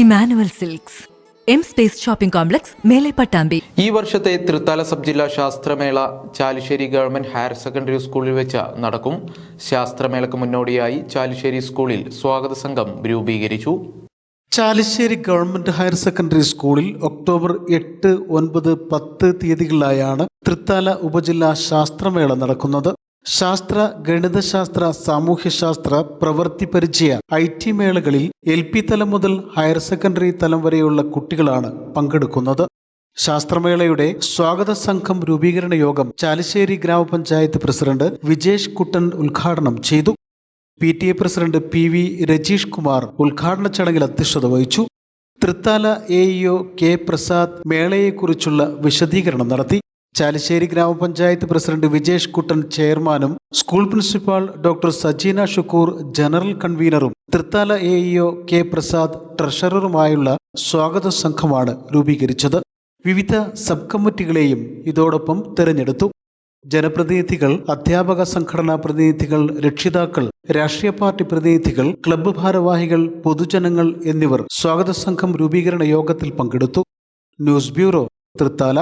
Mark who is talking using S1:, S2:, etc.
S1: Emmanuel silks. M space shopping complex മേലെ പട്ടാമ്പി.
S2: ഈ വർഷത്തെ തൃത്താല സബ് ജില്ലാ ശാസ്ത്രമേള ചാലിശ്ശേരി ഗവൺമെന്റ് ഹയർ സെക്കൻഡറി സ്കൂളിൽ വെച്ച് നടക്കും. ശാസ്ത്രമേളക്ക് മുന്നോടിയായി ചാലിശ്ശേരി സ്കൂളിൽ സ്വാഗത സംഘം രൂപീകരിച്ചു.
S3: ചാലിശ്ശേരി ഗവൺമെന്റ് ഹയർ സെക്കൻഡറി സ്കൂളിൽ ഒക്ടോബർ എട്ട് ഒൻപത് പത്ത് തീയതികളിലായാണ് തൃത്താല ഉപജില്ലാ ശാസ്ത്രമേള നടക്കുന്നത്. ശാസ്ത്ര ഗണിതശാസ്ത്ര സാമൂഹ്യശാസ്ത്ര പ്രവൃത്തി പരിചയ ഐ ടി മേളകളിൽ എൽ പി തലം മുതൽ ഹയർ സെക്കൻഡറി തലം വരെയുള്ള കുട്ടികളാണ് പങ്കെടുക്കുന്നത്. ശാസ്ത്രമേളയുടെ സ്വാഗത സംഘം രൂപീകരണ യോഗം ചാലിശ്ശേരി ഗ്രാമപഞ്ചായത്ത് പ്രസിഡന്റ് വിജേഷ് കുട്ടൻ ഉദ്ഘാടനം ചെയ്തു. P T A president P V Rajeesh Kumar ഉദ്ഘാടന ചടങ്ങിൽ അധ്യക്ഷത വഹിച്ചു. Thrithala A E O K Prasad മേളയെക്കുറിച്ചുള്ള വിശദീകരണം നടത്തി. ചാലിശ്ശേരി ഗ്രാമപഞ്ചായത്ത് പ്രസിഡന്റ് വിജേഷ് കുട്ടൻ ചെയർമാനും school principal doctor Sajeena Shukoor general കൺവീനറും Thrithala A E O K Prasad ട്രഷററുമായുള്ള സ്വാഗത സംഘമാണ് രൂപീകരിച്ചത്. വിവിധ സബ് കമ്മിറ്റികളെയും ഇതോടൊപ്പം തെരഞ്ഞെടുത്തു. ജനപ്രതിനിധികൾ അധ്യാപക സംഘടനാ പ്രതിനിധികൾ രക്ഷിതാക്കൾ രാഷ്ട്രീയ പാർട്ടി പ്രതിനിധികൾ ക്ലബ്ബ് ഭാരവാഹികൾ പൊതുജനങ്ങൾ എന്നിവർ സ്വാഗത സംഘം രൂപീകരണ യോഗത്തിൽ പങ്കെടുത്തു. News bureau Thrithala.